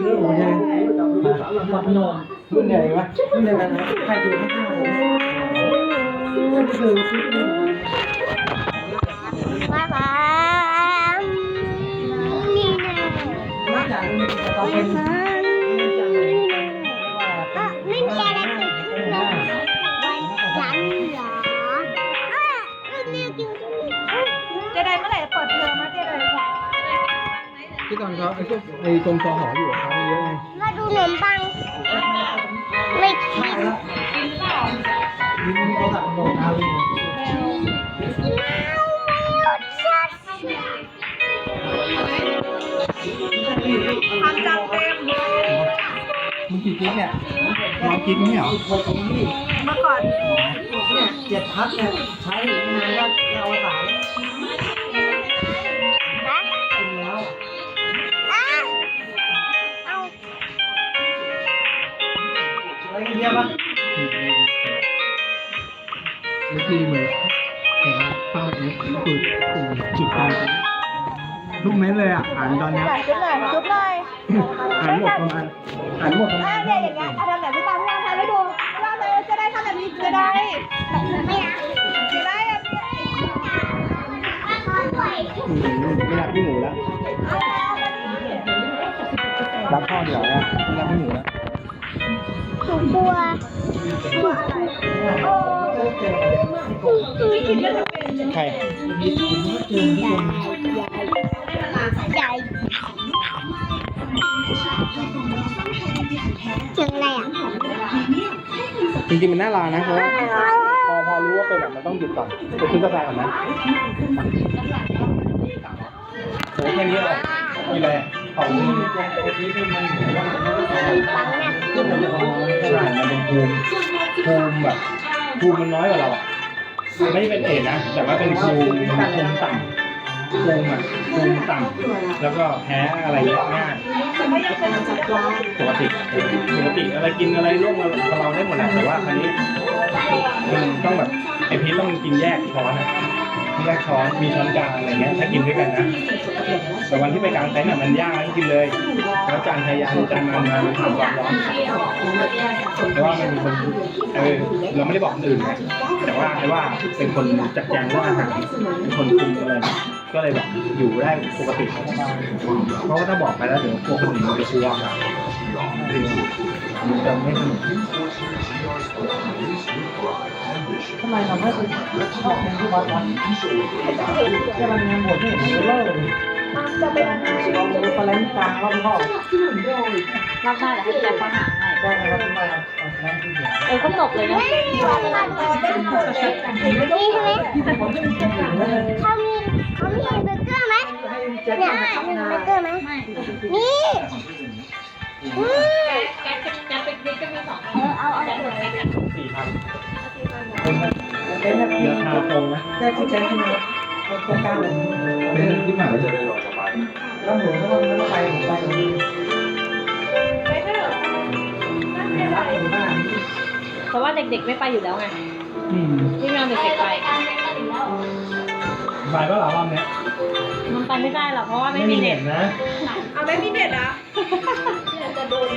เรื่องของใช่ปัดนมรุ่นใหญ่ปะรุ่ ที่ตอนเขาไอ้พวกไอ้ตรงคอหออยู่อะครับเยอะไงมาดูขนมปัง ไม่คิดนี่นี่เขาตัดโดนอาลีความจำเต็มมึงกี่กิ๊กเนี่ยน้องกิ๊กนี่เหรอเมื่อก่อนเนี่ยเจ็ดพัดเนี่ยใช้งานว่าจะเอาสาร อะไรกันเยอะปะเมื่อกี้เหมือนแต่ว่าป้าเอฟคือจุดตายลูกเม็ดเลยอะอ่านตอนเนี้ยจุ๊บหน่อยจุ๊บหน่อยอ่านหมดประมาณอ่านหมดประมาอ่าณเนี่ยอย่างเงี้ยอะทำแบบพี่ตามพี่ตามทำให้ดูว่าเลยจะได้ทำแบบนี้จะได้ไม่เอาจะได้แบบนี้อืมไม่รับพี่หมูแล้ว เอาแล้วมาดิรับพ่อเดี๋ยวนะไม่รับพี่หมูแล้ว หนูกลัวใครใหญ่เสียงอะไรอะจริงๆมันน่ารักนะเพราะว่าพอพอรู้ว่าเป็นแบบมันต้องหยุดก่อนไปซื้อกาแฟก่อนนะโหแค่นี้เหรอกินอะไรอะของมันปังเนี่ย ใช่ มันเป็นภูมิภูมิแบบภูมิมันน้อยกว่าเราอะไม่ได้เป็นเอดนะ แต่ว่าเป็นภูมิภูมิต่ำภูมิอะภูมิต่ำแล้วก็แพ้อะไรเยอะง่ายไม่ยังเป็นจุ๊บหรอปกติปกติอะไรกินอะไรร่วมกับเราได้หมดแหละแต่ว่าอันนี้มันต้องแบบไอพีชต้องกินแยกช้อนอะ แยกช้อนมีช้อนกลางอะไรเงี้ยถ้ากินด้วยกันนะแต่วันที่ไปกลางเต็นท์อะมันย่างแล้วกินเลย แล้วจานพยายามจานมันมาทำความร้อนแต่ว่ามันเป็นคนเออเราไม่ได้บอกคนอื่นไงแต่ว่าแต่ว่าเป็นคนจัดแจงเรื่องอาหารเป็นคนคุมอะไรก็เลยแบบอยู่ได้ปกติเพราะว่าถ้าบอกไปแล้วเดี๋ยวกลัวคนอื่นมันจะกลัวมันจะ ทำไมเราไม่ไปชอบในที่วัดวะจะมันงานบวชไม่เห็นเลิกเลยจะเป็นยังไงลองดูแถลงกลางรอบพ่อรอบหน้าเดี๋ยวให้แจ็คเขาหาให้ได้นะครับที่มาเอาแถลงที่เออก็จบเลยนะนี่ใช่ไหมเขามีเขามีเบอร์เกอร์ไหมเนี่ยมีเบอร์เกอร์ไหมนี่ เออเอาเอาแบบสี่พันเป็นเรือคาโคงนะได้ที่แจ้งขึ้นมาโครงการเลยเป็นที่หมายจะได้รอสบายแล้วหนูก็ต้องไปหนูไปหนูไปเถอะนั่นเป็นไรหนูบ้านเพราะว่าเด็กๆไม่ไปอยู่แล้วไงอืมพี่ไม่เอาเด็กๆไปบายก็หลายรอบเนี้ยมันไปไม่ได้หรอกเพราะว่าไม่ไม่มีมีเน็เน็ตตนะเอาไม่มีเด็ดนะ โดน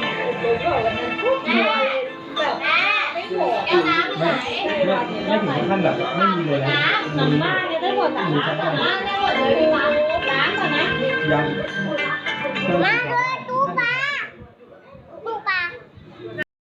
โดนก่อนวันนั้นปุ๊บแบบไม่โผล่ไม่ไม่ไม่ถึงขั้นแบบไม่มีเลยนะน้ำบ้านเนี่ยได้หมดอะมีชั้นบนล้างก่อนนะยั